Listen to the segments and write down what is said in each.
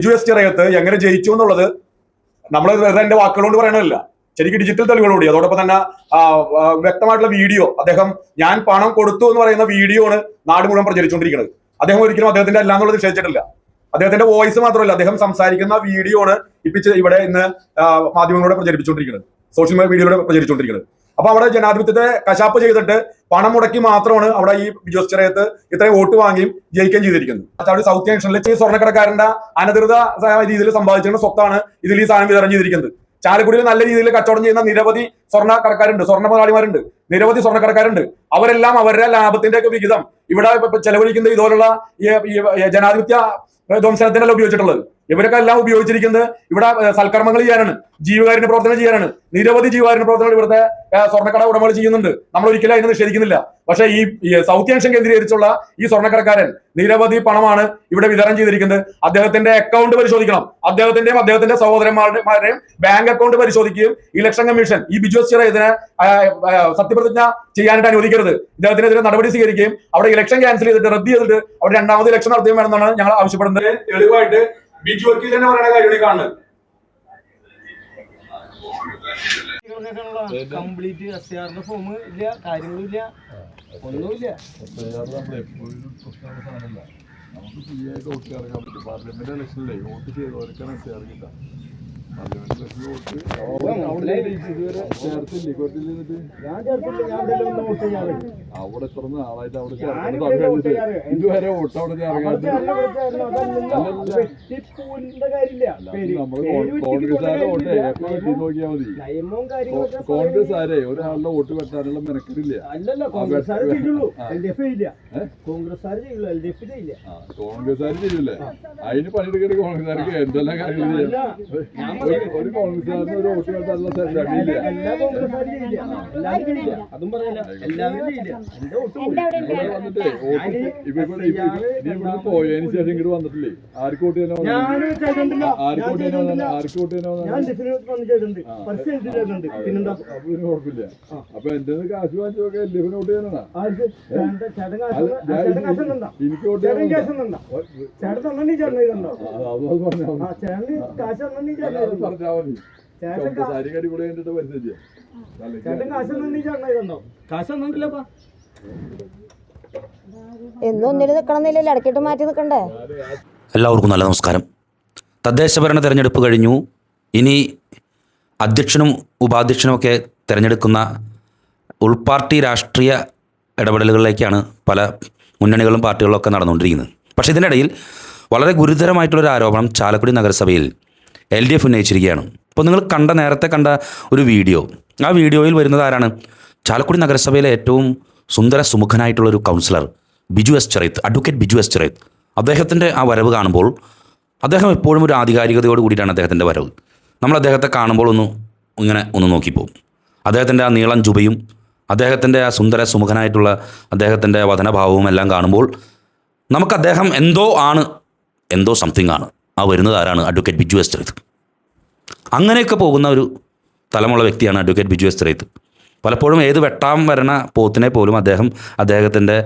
Biju S എങ്ങനെ ജയിച്ചു എന്നുള്ളത് നമ്മൾ വെറുതെ എന്റെ വാക്കുകൾ കൊണ്ട് പറയണമല്ല ശരിക്കും ഡിജിറ്റൽ തെളിവുകളോടി അതോടൊപ്പം തന്നെ വ്യക്തമായിട്ടുള്ള വീഡിയോ. അദ്ദേഹം ഞാൻ പണം കൊടുത്തു എന്ന് പറയുന്ന വീഡിയോ ആണ് നാട് മുഴുവൻ പ്രചരിച്ചുകൊണ്ടിരിക്കുന്നത്. അദ്ദേഹം ഒരിക്കലും അദ്ദേഹത്തിന്റെ അല്ല എന്നുള്ളത് നിഷേധിച്ചിട്ടില്ല അദ്ദേഹത്തിന്റെ വോയിസ് മാത്രമല്ല അദ്ദേഹം സംസാരിക്കുന്ന വീഡിയോ ആണ് ഇപ്പിച്ച് ഇവിടെ ഇന്ന് മാധ്യമങ്ങളോട് പ്രചരിപ്പിച്ചുകൊണ്ടിരിക്കുന്നത്. സോഷ്യൽ മീഡിയയിലൂടെ പ്രചരിച്ചുകൊണ്ടിരിക്കുന്നത്. അപ്പൊ അവിടെ ജനാധിപത്യത്തെ കശാപ്പ് ചെയ്തിട്ട് പണം മുടക്കി മാത്രമാണ് അവിടെ ഈ ജോസ് ചെറിയത്ത് ഇത്രയും വോട്ട് വാങ്ങിയും ജയിക്കുകയും ചെയ്തിരിക്കുന്നത്. അവിടെ സൗത്ത് ജംഗ്ഷനിലെ ഈ സ്വർണക്കടക്കാരന്റെ അനധികൃത രീതിയിൽ സമ്പാദിച്ചിരുന്ന സ്വത്താണ് ഇതിൽ ഈ സാധനം വിതരണം ചെയ്തിരിക്കുന്നത്. ചാലക്കുടിയിൽ നല്ല രീതിയിൽ കച്ചവടം ചെയ്യുന്ന നിരവധി സ്വർണ കടക്കാരുണ്ട് സ്വർണ മുതലാളിമാരുണ്ട് നിരവധി സ്വർണക്കടക്കാരുണ്ട്. അവരെല്ലാം അവരുടെ ലാഭത്തിന്റെ ഒക്കെ വിഹിതം ഇവിടെ ചെലവഴിക്കുന്ന ഇതുപോലുള്ള ജനാധിപത്യ ധ്വംസനത്തിനല്ല ഉപയോഗിച്ചിട്ടുള്ളത്. ഇവരൊക്കെ എല്ലാം ഉപയോഗിച്ചിരിക്കുന്നത് ഇവിടെ സൽക്കർമ്മങ്ങൾ ചെയ്യാനാണ്. ജീവകാരുണ്യ പ്രവർത്തനം ചെയ്യാനാണ്. നിരവധി ജീവകാരുണ്യ പ്രവർത്തനങ്ങൾ ഇവിടുത്തെ സ്വർണക്കട ഉടമകൾ ചെയ്യുന്നുണ്ട്. നമ്മൾ ഒരിക്കലും അതിനെ നിഷേധിക്കുന്നില്ല. പക്ഷേ ഈ സൗത്ത് ഏഷ്യൻ കേന്ദ്രീകരിച്ചുള്ള ഈ സ്വർണക്കടക്കാരൻ നിരവധി പണമാണ് ഇവിടെ വിതരണം ചെയ്തിരിക്കുന്നത്. അദ്ദേഹത്തിന്റെ അക്കൗണ്ട് പരിശോധിക്കണം. അദ്ദേഹത്തിന്റെയും അദ്ദേഹത്തിന്റെ സഹോദരന്മാരുടെയും ബാങ്ക് അക്കൗണ്ട് പരിശോധിക്കുകയും ഇലക്ഷൻ കമ്മീഷൻ ഈ ബിജു എസ് ഇതിനെ സത്യപ്രതിജ്ഞ ചെയ്യാനായിട്ട് അനുവദിക്കരുത് ഇദ്ദേഹത്തിനെതിരെ നടപടി സ്വീകരിക്കുകയും അവിടെ ഇലക്ഷൻ ക്യാൻസൽ ചെയ്തിട്ട് റദ്ദ് ചെയ്തിട്ട് അവിടെ രണ്ടാമത് ഇലക്ഷൻ നടത്തുകയും വേണമെന്നാണ് ഞങ്ങൾ ആവശ്യപ്പെടുന്നത്. തെളിവായിട്ട് ബിജു വക്കീൽ തന്നെ പറയുന്ന കാര്യമാണ് ഈ കാണുന്നത്. കംപ്ലീറ്റ് എസ് ആറിന്റെ ഫോം ഇല്ല കാര്യങ്ങളില്ല ഒന്നുമില്ല. നമുക്ക് ഫ്രീ ആയിട്ട് വോട്ട് ഇറങ്ങാൻ പറ്റും പാർലമെന്റ് ഇലക്ഷനിലെ വോട്ട് ചെയ്തവർക്കാണ് ഇറങ്ങില്ല പാർലമെന്റ് ഇലക്ഷനിൽ അവിടെ തുറന്ന ആളായിട്ട് അവിടെ. ഇതുവരെ വോട്ട് അവിടെ ഇറങ്ങാണ്ട് പേര് വെട്ടിട്ട് വോട്ട് വെട്ടി നോക്കിയാൽ മതി. കോൺഗ്രസ് ആരെ ഒരാളുടെ വോട്ട് വെട്ടാനുള്ള മെനക്കെടില്ല. കോൺഗ്രസ് കോൺഗ്രസ് ചെയ്യുള്ളൂ. ആ. എൽ ഡി എഫ് ചെയ്യില്ല. ചെയ്യില്ലേ. അതിന് പണിയെടുക്കേണ്ട കോൺഗ്രസ്സുകാർക്ക് എന്തെല്ലാം കാര്യങ്ങൾ ചെയ്യാം? ഒരു- ഒരു കോൺഗ്രസ്സുകാരന് ഒരു വോട്ട് വെട്ടാനുള്ള ശരിയില്ല എല്ലാ കോൺഗ്രസ്സുകാരും ചെയ്യില്ല എല്ലാവരും ചെയ്യില്ല അതും പറയില്ല. എല്ലാവരും ചെയ്യില്ല എന്റെ വോട്ട് പോയി. ഇവിടെ വന്നിട്ടേ വോട്ട് ഇവിടെ നീ ഇവിടെ പോയതിന് ശേഷം ഇങ്ങോട്ട് വന്നിട്ടില്ലേ? ആർക്ക് വോട്ട് ചെയ്യാനോ ആർക്ക് ചെയ്യാനോ ആർക്ക് ചെയ്യാനോ കുഴപ്പമില്ല. അപ്പൊ എന്റെ കാശ് വാങ്ങിച്ചൊക്കെ എൽ വോട്ട് ചെയ്യാനാ ആർക്ക്? ചേട്ടൻ ചേട്ടൻ കാശ് അല്ല, ഞാൻ ചേട്ടൻ കാശ് തന്നണ്ട എനിക്ക് വോട്ട് ചേട്ടൻ ചെയ്യാൻ ചേട്ടൻ ചേട്ടൻ ഇതുണ്ടോ അത് പറഞ്ഞാൽ ആ ചേട്ടൻ കാശ് തന്നെ ചേട്ടൻ പറഞ്ഞാൽ മതി ചേട്ടൻ കാ- സാരി കടി കൂടെ കണ്ടിട്ട് പരിചയം ചേട്ടൻ കാശ് തന്നെ ചേട്ടൻ ഇതുണ്ടോ കാശ് തന്നിട്ടില്ലപ്പാ എന്നും ഒന്നിൽ നിൽക്കണമെന്നില്ലല്ലോ ഇടയ്ക്കിട്ട് മാറ്റി നിൽക്കണ്ടേ എല്ലാവർക്കും നല്ല നമസ്കാരം. തദ്ദേശഭരണ തിരഞ്ഞെടുപ്പ് കഴിഞ്ഞു. ഇനി അധ്യക്ഷനും ഉപാധ്യക്ഷനുമൊക്കെ തിരഞ്ഞെടുക്കുന്ന ഉൾപാർട്ടി രാഷ്ട്രീയ ഇടപെടലുകളിലേക്കാണ് പല മുന്നണികളും പാർട്ടികളും ഒക്കെ നടന്നുകൊണ്ടിരിക്കുന്നത്. പക്ഷേ ഇതിനിടയിൽ വളരെ ഗുരുതരമായിട്ടുള്ളൊരു ആരോപണം ചാലക്കുടി നഗരസഭയിൽ എൽ ഡി എഫ് ഉന്നയിച്ചിരിക്കുകയാണ്. അപ്പോൾ നിങ്ങൾ കണ്ട നേരത്തെ കണ്ട ഒരു വീഡിയോ. ആ വീഡിയോയിൽ വരുന്നത് ആരാണ്? ചാലക്കുടി നഗരസഭയിലെ ഏറ്റവും സുന്ദര സുമുഖനായിട്ടുള്ള ഒരു councillor Biju S Cheraith advocate Biju S Cheraith. അദ്ദേഹത്തിന്റെ ആ വരവ് കാണുമ്പോൾ അദ്ദേഹം എപ്പോഴും ഒരു ആധികാരികതയോട് കൂടിയിട്ടാണ് അദ്ദേഹത്തിന്റെ വരവ്. നമ്മൾ അദ്ദേഹത്തെ കാണുമ്പോൾ ഒന്ന് ഇങ്ങനെ ഒന്ന് നോക്കിപ്പോവും. അദ്ദേഹത്തിന്റെ ആ നീളം ജുബയും അദ്ദേഹത്തിന്റെ ആ സുന്ദര സുമുഖനായിട്ടുള്ള അദ്ദേഹത്തിന്റെ വധനഭാവവും എല്ലാം കാണുമ്പോൾ നമുക്ക് അദ്ദേഹം എന്തോ ആണ് എന്തോ സംതിങ് ആണ്. ആ വരുന്നത് ആരാണ് അഡ്വക്കേറ്റ് ബിജു എസ് ചെറൈത്ത് അങ്ങനെയൊക്കെ പോകുന്ന ഒരു തലമുള്ള വ്യക്തിയാണ് അഡ്വക്കേറ്റ് ബിജു എസ് ചെറൈത്ത് പലപ്പോഴും ഏത് വെട്ടാം വരണ പോത്തിനെ പോലും അദ്ദേഹം അദ്ദേഹത്തിന്റെ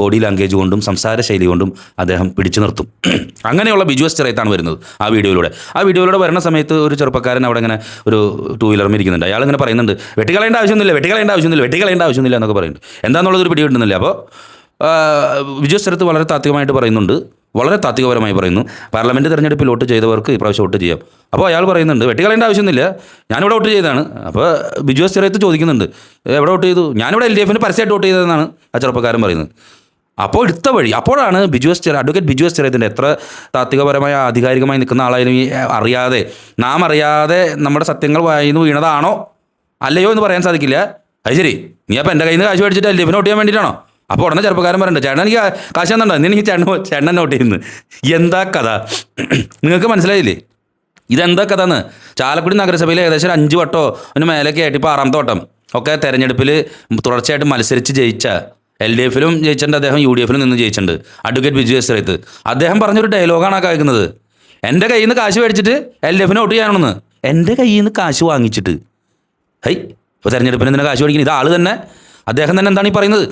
ബോഡി ലാംഗ്വേജ് കൊണ്ടും സംസാര ശൈലി കൊണ്ടും അദ്ദേഹം പിടിച്ചു നിർത്തും. അങ്ങനെയുള്ള ബിജു എസ് ചെറൈത്താണ് വരുന്നത് ആ വീഡിയോയിലൂടെ. ആ വീഡിയോയിലൂടെ വരുന്ന സമയത്ത് ഒരു ചെറുപ്പക്കാരൻ അവിടെ ഇങ്ങനെ ഒരു ടൂ വീലറിൽ ഇരിക്കുന്നുണ്ട്. അയാൾ ഇങ്ങനെ പറയുന്നുണ്ട് വെട്ടിക്കളയേണ്ട ആവശ്യമൊന്നുമില്ല വെട്ടിക്കളയേണ്ട ആവശ്യമൊന്നുമില്ല വെട്ടിക്കളയേണ്ട ആവശ്യമൊന്നുമില്ല എന്നൊക്കെ പറയുന്നുണ്ട്. എന്താണെന്നുള്ളത് ഒരു പിടി കിട്ടുന്നില്ല അപ്പോൾ വിജയ സ്ഥലത്ത് വളരെ താത്വികമായിട്ട് പറയുന്നുണ്ട് വളരെ താത്വികപരമായി പറയുന്നു. പാർലമെന്റ് തെരഞ്ഞെടുപ്പിൽ വോട്ട് ചെയ്തവർക്ക് ഇപ്രാവശ്യം വോട്ട് ചെയ്യാം. അപ്പോൾ അയാൾ പറയുന്നുണ്ട് വെട്ടിക്കളയേണ്ട ആവശ്യമൊന്നുമില്ല. ഞാനിവിടെ വോട്ട് ചെയ്തതാണ്. അപ്പോൾ ബിജു ചെറിയത്ത് ചോദിക്കുന്നുണ്ട് എവിടെ വോട്ട് ചെയ്തു? ഞാനിവിടെ എൽ ഡി എഫിന് പരസ്യമായിട്ട് വോട്ട് ചെയ്തതെന്നാണ് ആ ചെറുപ്പക്കാരൻ പറയുന്നത്. അപ്പോൾ എടുത്ത വഴി അപ്പോഴാണ് ബിജു എസ് ചെറിയ അഡ്വക്കേറ്റ് ബിജു എസ് ചെറിയത്തിന്റെ എത്ര താത്വികപരമായ ആധികാരികമായി നിൽക്കുന്ന ആളായാലും ഈ അറിയാതെ നാം അറിയാതെ നമ്മുടെ സത്യങ്ങൾ വായിന്ന് വീണതാണോ? അല്ലയോ എന്ന് പറയാൻ സാധിക്കില്ല. അത് ശരി നീ അപ്പോൾ എന്റെ കയ്യിൽ നിന്ന് കാശ് മേടിച്ചിട്ട് എൽ ഡി എഫിന് വോട്ട് ചെയ്യാൻ വേണ്ടിയിട്ടാണോ? അപ്പോൾ ഉടനെ ചെറുപ്പക്കാരൻ പറയുന്നുണ്ട് ചേട്ടൻ എനിക്ക് കാശ് തന്നുണ്ടോ എനിക്ക് ചേട്ടൻ ചേട്ടൻ നോട്ട് ചെയ്യുന്നു എന്താ കഥ? നിങ്ങൾക്ക് മനസ്സിലായില്ലേ? ഇതെന്താ കഥ എന്ന്? ചാലക്കുടി നഗരസഭയിൽ ഏകദേശം ഒരു അഞ്ച് വട്ടോ അതിന് മേലേക്ക് ആയിട്ട് ഇപ്പോൾ ആറാമത്തെ വട്ടം ഒക്കെ തെരഞ്ഞെടുപ്പിൽ തുടർച്ചയായിട്ട് മത്സരിച്ച് ജയിച്ച എൽ ഡി എഫിലും ജയിച്ചിട്ടുണ്ട്. അദ്ദേഹം യു ഡി എഫിലും നിന്ന് ജയിച്ചിട്ടുണ്ട്. അഡ്വക്കേറ്റ് ബിജു എസ് റേത്ത്. അദ്ദേഹം പറഞ്ഞൊരു ഡയലോഗാണ് ആ കേൾക്കുന്നത്. എന്റെ കയ്യിൽ നിന്ന് കാശ് മേടിച്ചിട്ട് എൽ ഡി എഫിന് വോട്ട് ചെയ്യാനാണെന്ന്. എന്റെ കയ്യിൽ നിന്ന് കാശ് വാങ്ങിച്ചിട്ട്. ഹൈ ഇപ്പോൾ തെരഞ്ഞെടുപ്പിന് എന്തിനാ കാശ് മേടിക്കുന്നത്? ഇത് ആൾ തന്നെ. അദ്ദേഹം തന്നെ എന്താണ് ഈ പറയുന്നത്?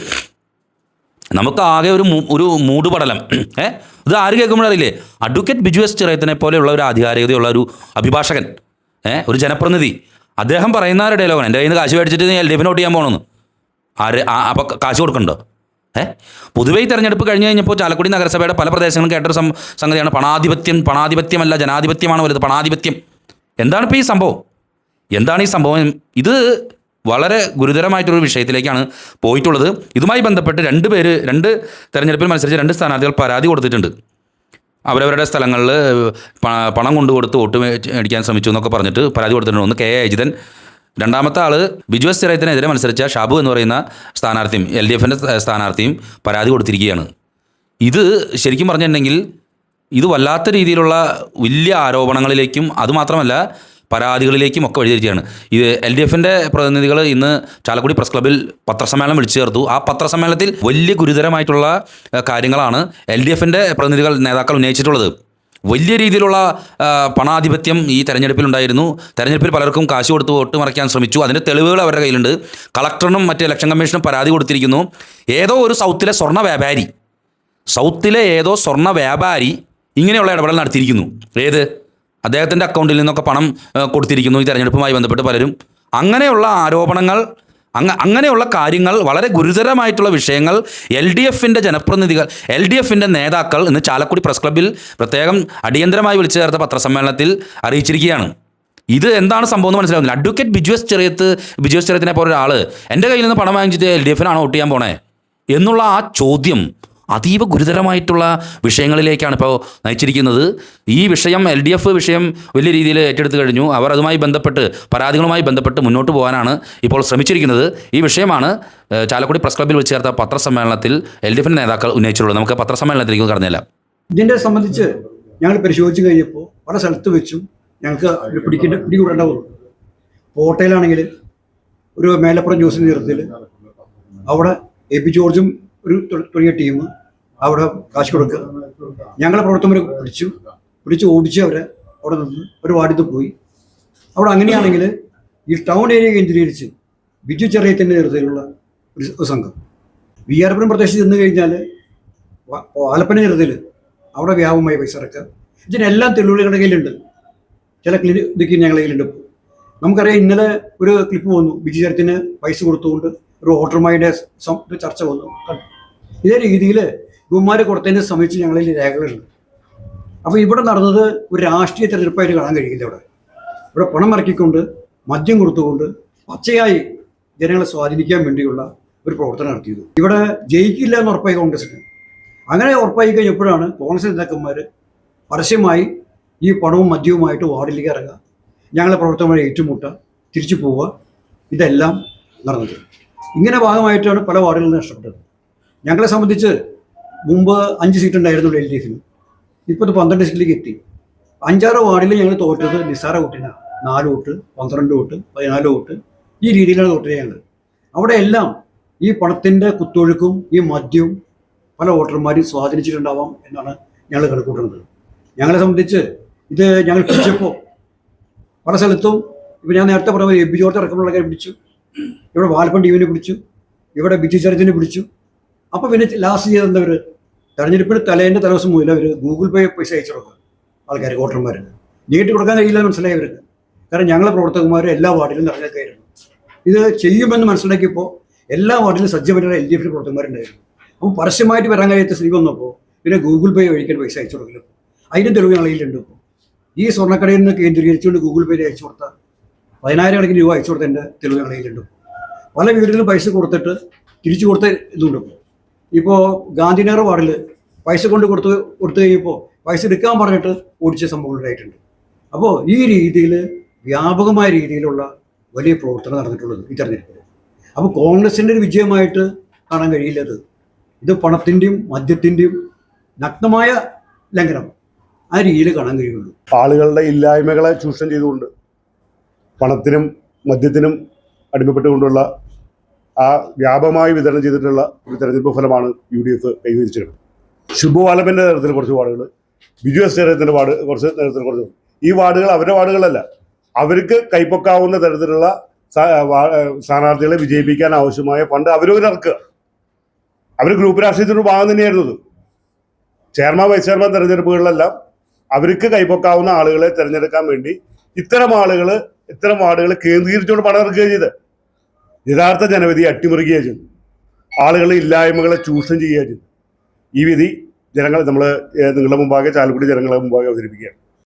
നമുക്ക് ആകെ ഒരു ഒരു മൂടുപടലം. ഏ? ഇത് ആര് കേൾക്കുമ്പോഴറിയില്ലേ അഡ്വക്കേറ്റ് ബിജു എസ് ചിറയത്തിനെ പോലെയുള്ള ഒരു ആധികാരികതയുള്ള ഒരു അഭിഭാഷകൻ. ഏ? ഒരു ജനപ്രതിനിധി. അദ്ദേഹം പറയുന്ന ഒരു ഡയലോഗാണ് എന്റെ കയ്യിൽ നിന്ന് കാശ് മേടിച്ചിട്ട് എൽ ഡി വോട്ട് ചെയ്യാൻ പോകണമെന്ന് ആര്? അപ്പോൾ കാശ് കൊടുക്കണ്ടോ? ഏ? പൊതുവെ തെരഞ്ഞെടുപ്പ് കഴിഞ്ഞ് കഴിഞ്ഞപ്പോൾ ചാലക്കുടി നഗരസഭയുടെ പല പ്രദേശങ്ങളും കേട്ടൊരു സംഗതിയാണ്. പണാധിപത്യം പണാധിപത്യമല്ല ജനാധിപത്യമാണ് വലുത്. പണാധിപത്യം. എന്താണ് ഇപ്പോൾ ഈ സംഭവം? എന്താണ് ഈ സംഭവം? ഇത് വളരെ ഗുരുതരമായിട്ടൊരു വിഷയത്തിലേക്കാണ് പോയിട്ടുള്ളത്. ഇതുമായി ബന്ധപ്പെട്ട് രണ്ട് പേര് രണ്ട് തെരഞ്ഞെടുപ്പിൽ മത്സരിച്ച രണ്ട് സ്ഥാനാർത്ഥികൾ പരാതി കൊടുത്തിട്ടുണ്ട്. അവരവരുടെ സ്ഥലങ്ങളിൽ പണം കൊണ്ടു കൊടുത്ത് വോട്ട് മേടിക്കാൻ ശ്രമിച്ചു എന്നൊക്കെ പറഞ്ഞിട്ട് പരാതി കൊടുത്തിട്ടുണ്ട്. ഒന്ന് കെ എ അജിതൻ രണ്ടാമത്തെ ആൾ ബിജു എസ് ചിറയത്തിനെതിരെ മത്സരിച്ച ഷാബു എന്ന് പറയുന്ന സ്ഥാനാർത്ഥിയും എൽ ഡി എഫിന്റെ സ്ഥാനാർത്ഥിയും പരാതി കൊടുത്തിരിക്കുകയാണ്. ഇത് ശരിക്കും പറഞ്ഞിട്ടുണ്ടെങ്കിൽ ഇത് വല്ലാത്ത രീതിയിലുള്ള വലിയ ആരോപണങ്ങളിലേക്കും അതുമാത്രമല്ല പരാതികളിലേക്കും ഒക്കെ വഴിതിരിക്കുകയാണ്. ഇത് എൽ ഡി എഫിന്റെ പ്രതിനിധികൾ ഇന്ന് ചാലക്കുടി പ്രസ് ക്ലബ്ബിൽ പത്രസമ്മേളനം വിളിച്ചു ചേർത്തു. ആ പത്രസമ്മേളനത്തിൽ വലിയ ഗുരുതരമായിട്ടുള്ള കാര്യങ്ങളാണ് എൽ ഡി എഫിന്റെ പ്രതിനിധികൾ നേതാക്കൾ ഉന്നയിച്ചിട്ടുള്ളത്. വലിയ രീതിയിലുള്ള പണാധിപത്യം ഈ തെരഞ്ഞെടുപ്പിലുണ്ടായിരുന്നു തെരഞ്ഞെടുപ്പിൽ പലർക്കും കാശ് കൊടുത്ത് വോട്ട് മറയ്ക്കാൻ ശ്രമിച്ചു. അതിന്റെ തെളിവുകൾ അവരുടെ കയ്യിലുണ്ട്. കളക്ടറിനും മറ്റ് ഇലക്ഷൻ കമ്മീഷനും പരാതി കൊടുത്തിരിക്കുന്നു. ഏതോ ഒരു സൗത്തിലെ സ്വർണ വ്യാപാരി സൗത്തിലെ ഏതോ സ്വർണ വ്യാപാരി ഇങ്ങനെയുള്ള ഇടപെടൽ നടത്തിയിരിക്കുന്നു. ഏത്? അദ്ദേഹത്തിന്റെ അക്കൗണ്ടിൽ നിന്നൊക്കെ പണം കൊടുത്തിരിക്കുന്നു ഈ തെരഞ്ഞെടുപ്പുമായി ബന്ധപ്പെട്ട് പലരും. അങ്ങനെയുള്ള ആരോപണങ്ങൾ അങ്ങ അങ്ങനെയുള്ള കാര്യങ്ങൾ വളരെ ഗുരുതരമായിട്ടുള്ള വിഷയങ്ങൾ എൽ ഡി എഫിന്റെ ജനപ്രതിനിധികൾ എൽ ഡി എഫിന്റെ നേതാക്കൾ ഇന്ന് ചാലക്കുടി പ്രസ് ക്ലബ്ബിൽ പ്രത്യേകം അടിയന്തരമായി വിളിച്ചു ചേർത്ത പത്രസമ്മേളനത്തിൽ അറിയിച്ചിരിക്കുകയാണ്. ഇത് എന്താണ് സംഭവം എന്ന് മനസ്സിലാവുന്നില്ല. അഡ്വക്കേറ്റ് ബിജുവസ് ചെറിയത്ത് ബിജുവസ് ചെറിയത്തിനെ പോലെ ഒരാൾ എന്റെ കയ്യിൽ നിന്ന് പണം വാങ്ങിച്ചിട്ട് എൽ ഡി എഫിനാണ് വോട്ട് ചെയ്യാൻ പോണേ? എന്നുള്ള ആ ചോദ്യം അതീവ ഗുരുതരമായിട്ടുള്ള വിഷയങ്ങളിലേക്കാണ് ഇപ്പോൾ നയിച്ചിരിക്കുന്നത്. ഈ വിഷയം എൽ ഡി എഫ് വിഷയം വലിയ രീതിയിൽ ഏറ്റെടുത്ത് കഴിഞ്ഞു. അവർ അതുമായി ബന്ധപ്പെട്ട് പരാതികളുമായി ബന്ധപ്പെട്ട് മുന്നോട്ട് പോകാനാണ് ഇപ്പോൾ ശ്രമിച്ചിരിക്കുന്നത്. ഈ വിഷയമാണ് ചാലക്കുടി പ്രസ് ക്ലബ്ബിൽ വെച്ച് ചേർത്ത പത്രസമ്മേളനത്തിൽ എൽ ഡി എഫിന്റെ നേതാക്കൾ ഉന്നയിച്ചിട്ടുള്ളത്. നമുക്ക് പത്രസമ്മേളനത്തിലേക്ക് കടന്നില്ല. ഇതിനെ സംബന്ധിച്ച് ഞങ്ങൾ പരിശോധിച്ച് കഴിഞ്ഞപ്പോൾ പല സ്ഥലത്ത് വെച്ചും ഞങ്ങൾക്ക് ഒരു പിടിക്കേണ്ട പിടികൂടേണ്ട കോട്ടയിലാണെങ്കിൽ ഒരു മേലപ്പുറം ജോസിന്റെ നേതൃത്വത്തിൽ അവിടെ എ പി ജോർജും ഒരു തുടങ്ങിയ ടീം അവിടെ കാശ് കൊടുക്കുക. ഞങ്ങളെ പ്രവർത്തകരെ പിടിച്ചു. പിടിച്ച് ഓടിച്ച് അവരെ അവിടെ നിന്ന് ഒരു വാർഡിൽ പോയി. അവിടെ അങ്ങനെയാണെങ്കിൽ ഈ ടൗൺ ഏരിയ കേന്ദ്രീകരിച്ച് ബിജു ചെറിയത്തിന്റെ നേതൃത്വത്തിലുള്ള ഒരു സംഘം. വി ആർ പുരം പ്രദേശത്ത് ചെന്ന് കഴിഞ്ഞാൽ ആലപ്പന നേതൃത്വത്തിൽ അവിടെ വ്യാപകമായി പൈസ ഇറക്കുക ഇതിനെല്ലാം തെളിവുകളുടെ കയ്യിലുണ്ട്. ചില ക്ലിനി ഇതൊക്കെ ഞങ്ങളുടെ കയ്യിലുണ്ട്. നമുക്കറിയാം ഇന്നലെ ഒരു ക്ലിപ്പ് വന്നു. ബിജു ചെറിയത്തിന് പൈസ കൊടുത്തുകൊണ്ട് ഒരു വോട്ടർമാരുടെ ചർച്ച വന്നു. ഇതേ രീതിയിൽ ഇവന്മാർ കൊടുത്തതിനെ സംബന്ധിച്ച് ഞങ്ങളിൽ രേഖകളുണ്ട്. അപ്പോൾ ഇവിടെ നടന്നത് ഒരു രാഷ്ട്രീയ തെരഞ്ഞെടുപ്പായിട്ട് കാണാൻ കഴിയില്ല ഇവിടെ. ഇവിടെ പണം ഇറക്കിക്കൊണ്ട് മദ്യം കൊടുത്തുകൊണ്ട് പച്ചയായി ജനങ്ങളെ സ്വാധീനിക്കാൻ വേണ്ടിയുള്ള ഒരു പ്രവർത്തനം നടത്തിയത്. ഇവിടെ ജയിക്കില്ല എന്ന് ഉറപ്പായി കോൺഗ്രസിന് അങ്ങനെ ഉറപ്പായി കഴിഞ്ഞപ്പോഴാണ് കോൺഗ്രസ് നേതാക്കന്മാർ പരസ്യമായി ഈ പണവും മദ്യവുമായിട്ട് വാർഡിലേക്ക് ഇറങ്ങുക. ഞങ്ങളെ പ്രവർത്തനമായി ഏറ്റുമുട്ടുക തിരിച്ചു പോവുക. ഇതെല്ലാം നടന്നത്. ഇങ്ങനെ ഭാഗമായിട്ടാണ് പല വാർഡുകളും നഷ്ടപ്പെട്ടത് ഞങ്ങളെ സംബന്ധിച്ച് മുമ്പ് അഞ്ച് സീറ്റ് ഉണ്ടായിരുന്നുള്ളൂ എൽ ഡി എഫിന് ഇപ്പോൾ ഇത് പന്ത്രണ്ട് സീറ്റിലേക്ക് എത്തി. അഞ്ചാറ് വാർഡിൽ ഞങ്ങൾ തോറ്റത് നിസ്സാര വോട്ടിനാണ് നാല് വോട്ട് പന്ത്രണ്ട് വോട്ട് പതിനാല് വോട്ട് ഈ രീതിയിലാണ് തോറ്റത് ഞങ്ങൾ അവിടെ എല്ലാം ഈ പണത്തിന്റെ കുത്തൊഴുക്കും ഈ മദ്യവും പല വോട്ടർമാരും സ്വാധീനിച്ചിട്ടുണ്ടാവാം എന്നാണ് ഞങ്ങൾ കണക്കൂട്ടുന്നത്. ഞങ്ങളെ സംബന്ധിച്ച് ഇത് ഞങ്ങൾ പിടിച്ചപ്പോൾ പല സ്ഥലത്തും ഇപ്പം ഞാൻ നേരത്തെ പറഞ്ഞ എ ബി ജോർജ് അടക്കമുള്ളവരെ പിടിച്ചു. ഇവിടെ വാൽപ്പൻ ടീമിനെ പിടിച്ചു. ഇവിടെ ബിജു ചർജിനെ പിടിച്ചു. അപ്പോൾ പിന്നെ ലാസ്റ്റ് ചെയ്ത് എന്താ അവർ തെരഞ്ഞെടുപ്പിന് തലേന്റെ തലേദിവസം മുതൽ അവർ ഗൂഗിൾ പേ പൈസ അയച്ചു കൊടുക്കും. ആൾക്കാർ വോട്ടർമാർ നീട്ടി കൊടുക്കാൻ കഴിയില്ല മനസ്സിലായി അവർക്ക് കാരണം ഞങ്ങളെ പ്രവർത്തകന്മാർ എല്ലാ വാർഡിലും നിറഞ്ഞേക്കായിരുന്നു ഇത് ചെയ്യുമെന്ന് മനസ്സിലാക്കിയപ്പോൾ എല്ലാ വാർഡിലും സജ്ജമായിട്ടുള്ള എൽ ഡി എഫിന്റെ പ്രവർത്തകന്മാരുണ്ടായിരുന്നു. അപ്പോൾ പരസ്യമായിട്ട് വരാൻ കഴിയാത്ത സ്ഥിതി വന്നപ്പോൾ പിന്നെ ഗൂഗിൾ പേ വഴിക്കാൻ പൈസ അയച്ചു കൊടുക്കില്ല അതിന്റെ തെളിവ് ഞങ്ങളിലുണ്ട് ഇപ്പോൾ ഈ സ്വർണക്കടയിൽ നിന്ന് കേന്ദ്രീകരിച്ചുകൊണ്ട് ഗൂഗിൾ പേ അയച്ചു കൊടുത്ത പതിനായിരം കണക്കിന് രൂപ അയച്ചു കൊടുത്തതിന്റെ തെളിവ് ഞങ്ങളിലുണ്ട് പല വീടുകളിലും പൈസ കൊടുത്തിട്ട് തിരിച്ചു കൊടുത്ത ഇതുണ്ട്. ഇപ്പോൾ ഗാന്ധിനഗർ വാർഡിൽ പൈസ കൊണ്ട് കൊടുത്ത് കൊടുത്തു കഴിഞ്ഞപ്പോൾ പൈസ എടുക്കാൻ പറഞ്ഞിട്ട് ഓടിച്ച സംഭവങ്ങൾ ഉണ്ടായിട്ടുണ്ട്. അപ്പോൾ ഈ രീതിയിൽ വ്യാപകമായ രീതിയിലുള്ള വലിയ പ്രവർത്തനം നടന്നിട്ടുള്ളത് ഈ തെരഞ്ഞെടുപ്പിൽ. അപ്പോൾ കോൺഗ്രസിന്റെ ഒരു വിജയമായിട്ട് കാണാൻ കഴിയില്ലത്. ഇത് പണത്തിന്റെയും മദ്യത്തിന്റെയും നഗ്നമായ ലംഘനം ആ രീതിയിൽ കാണാൻ കഴിയുള്ളൂ. ആളുകളുടെ ഇല്ലായ്മകളെ ചൂഷണം ചെയ്തുകൊണ്ട് പണത്തിനും മദ്യത്തിനും അടിമപ്പെട്ടുകൊണ്ടുള്ള ആ വ്യാപകമായി വിതരണം ചെയ്തിട്ടുള്ള ഒരു തെരഞ്ഞെടുപ്പ് ഫലമാണ് യു ഡി എഫ് കൈവരിച്ചിട്ടുള്ളത്. ശുഭു നേതൃത്വത്തിൽ കുറച്ച് വാർഡുകൾ ബിജു എസ് നേതൃത്വത്തിന്റെ വാർഡ് കുറച്ച് നേതൃത്വത്തിൽ കുറച്ച് ഈ വാർഡുകൾ അവരുടെ വാർഡുകളല്ല. അവർക്ക് കൈപ്പൊക്കാവുന്ന തരത്തിലുള്ള സ്ഥാ- സ്ഥാനാർത്ഥികളെ വിജയിപ്പിക്കാൻ ആവശ്യമായ ഫണ്ട് അവരവരിറക്കുക അവർ ഗ്രൂപ്പ് രാഷ്ട്രീയത്തിന്റെ ഭാഗം തന്നെയായിരുന്നത് ചെയർമാൻ വൈസ് ചെയർമാൻ തെരഞ്ഞെടുപ്പുകളിലെല്ലാം അവർക്ക് കൈപ്പൊക്കാവുന്ന ആളുകളെ തിരഞ്ഞെടുക്കാൻ വേണ്ടി ഇത്തരം ആളുകൾ ഇത്തരം വാർഡുകൾ കേന്ദ്രീകരിച്ചുകൊണ്ട് പണം ഇറക്കുകയും ചെയ്ത് യഥാർത്ഥ ജനവിധി അട്ടിമറിക്കുകയും ചെയ്തു ആളുകളെ ഇല്ലായ്മകളെ ചൂഷണം ചെയ്യുകയും ചെയ്തു ഈ വിധി ജനങ്ങൾ നമ്മൾ നിങ്ങളുടെ മുമ്പാകെ ചാലക്കുടി ജനങ്ങളുടെ മുമ്പാകെ അവതരിപ്പിക്കുകയാണ്.